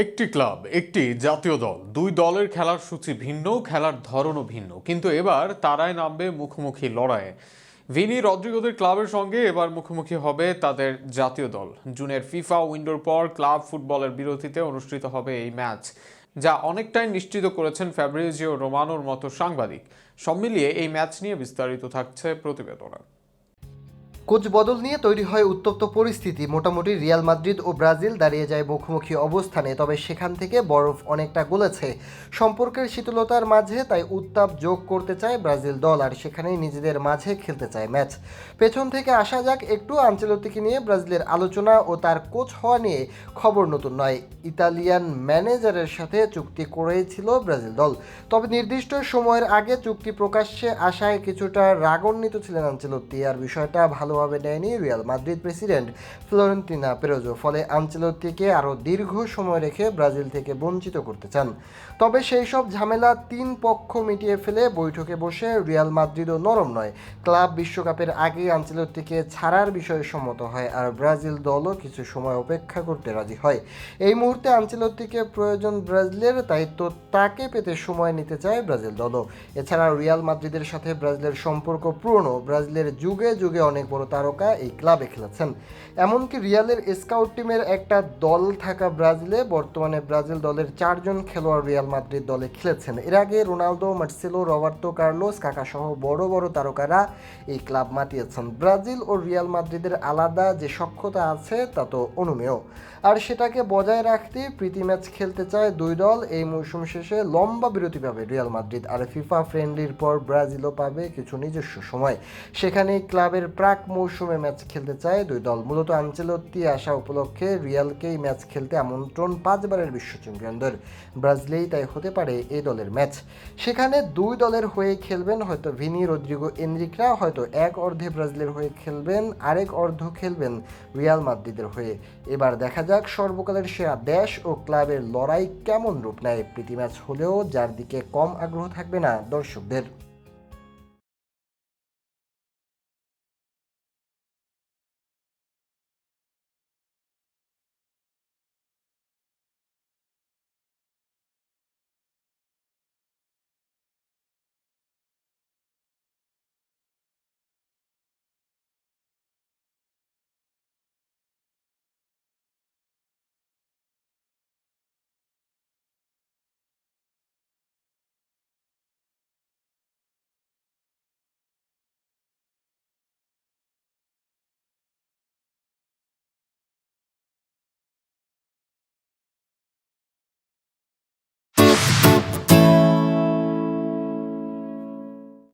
একটি ক্লাব, একটি জাতীয় দল, দুই দলের খেলার সূচি ভিন্ন, খেলার ধরনও ভিন্ন। কিন্তু এবার তারাই নামবে মুখোমুখি লড়াইয়ে। ভিনি রদ্রিগোদের ক্লাবের সঙ্গে এবার মুখোমুখি হবে তাদের জাতীয় দল। জুনের ফিফা উইন্ডোর পর ক্লাব ফুটবলের বিরতিতে অনুষ্ঠিত হবে এই ম্যাচ, যা অনেকটাই নিশ্চিত করেছেন ফ্যাব্রিজিও রোমানোর মতো সাংবাদিক। সব মিলিয়ে এই ম্যাচ নিয়ে বিস্তারিত থাকছে প্রতিবেদনে। কোচ বদল নিয়ে তৈরি হয় উত্তপ্ত পরিস্থিতি। মোটামুটি রিয়াল মাদ্রিদ ও ব্রাজিল দাঁড়িয়ে যায় মুখোমুখি অবস্থানে, তবে সেখান থেকে বরফ অনেকটা গলেছে। সম্পর্কের শীতলতার মাঝে তাই উত্তাপ যোগ করতে চায় ব্রাজিল দল, আর সেখানেই নিজেদের মাঝে খেলতে চায় ম্যাচ। পেছন থেকে আসা যাক, একটু আঞ্চলতিকে নিয়ে ব্রাজিলের আলোচনা ও তার কোচ হওয়া নিয়ে খবর নতুন নয়। ইতালিয়ান ম্যানেজারের সাথে চুক্তি করেছিল ব্রাজিল দল। তবে নির্দিষ্ট সময়ের আগে চুক্তি প্রকাশ্যে আসায় কিছুটা রাগান্বিত ছিলেন আঞ্চলত্তি, আর বিষয়টা ভালোভাবে নেয়নি Real Madrid president Florentino Perez, ফলে আঞ্চলত্তিকে আরও দীর্ঘ সময় রেখে ব্রাজিল থেকে বঞ্চিত করতে চান। তবে সেই সব ঝামেলা তিন পক্ষ মিটিয়ে ফেলে বৈঠকে বসে রিয়াল মাদ্রিদও নরম নয়। ক্লাব বিশ্বকাপের আগে আঞ্চলত্তিকে ছাড়ার বিষয়ে সম্মত হয় আর ব্রাজিল দলও কিছু সময় অপেক্ষা করতে রাজি হয়। এই মুহূর্তে আঞ্চলত্তিকে প্রয়োজন ব্রাজিলের তো তাকে পেতে সময় নিতে চায় ব্রাজিল দলও। এছাড়া রিয়াল মাদ্রিদের সাথে ব্রাজিলের সম্পর্ক পুরনো, ব্রাজিলের যুগে যুগে অনেক বড় তারকা এই ক্লাবে খেলেছেন। এমনকি রিয়ালের স্কাউট টিমের একটা দল থাকা ব্রাজিলে, বর্তমানে ব্রাজিল দলের চারজন খেলোয়াড় রিয়াল মাদ্রিদ দলে খেলেছেন। এর আগে রোনালদো, মার্সেলো, রবার্তো কার্লোস কাকা সহ বড় বড় তারকারা এই ক্লাব মাতিয়েছেন। ব্রাজিল ও রিয়াল মাদ্রিদের আলাদা যে সক্ষতা আছে, তা তো অনুমেয়। আর সেটাকে বজায় রাখতে প্রীতি ম্যাচ খেলতে চায় দুই দল। এই মৌসুম শেষে লম্বা বিরতি পাবে রিয়াল মাদ্রিদ। আর ফিফা ফ্রেন্ডলির পর ব্রাজিলও পাবে কিছু নিজস্ব সময়। সেখানে ক্লাবের প্রাক মৌসুমে ম্যাচ খেলতে চায় দুই দল। মূলত আঞ্চলত্তি আসা উপলক্ষে রিয়ালকেই ম্যাচ খেলতে আমন্ত্রণ পাঁচবারের বিশ্ব চ্যাম্পিয়নদের। ব্রাজিলেই তাই হতে পারে এই দলের ম্যাচ। সেখানে দুই দলের হয়ে খেলবেন হয়তো ভিনি, রদ্রিগো, এনরিকরা, হয়তো এক অর্ধে ব্রাজিলের হয়ে খেলবেন, আরেক অর্ধ খেলবেন রিয়াল মাদ্রিদের হয়ে। এবার দেখা যাক সর্বকালের সেরা দেশ ও ক্লাবের লড়াই কেমন রূপ নেয়। প্রীতি ম্যাচ হলেও যার দিকে কম আগ্রহ থাকবে না দর্শকদের।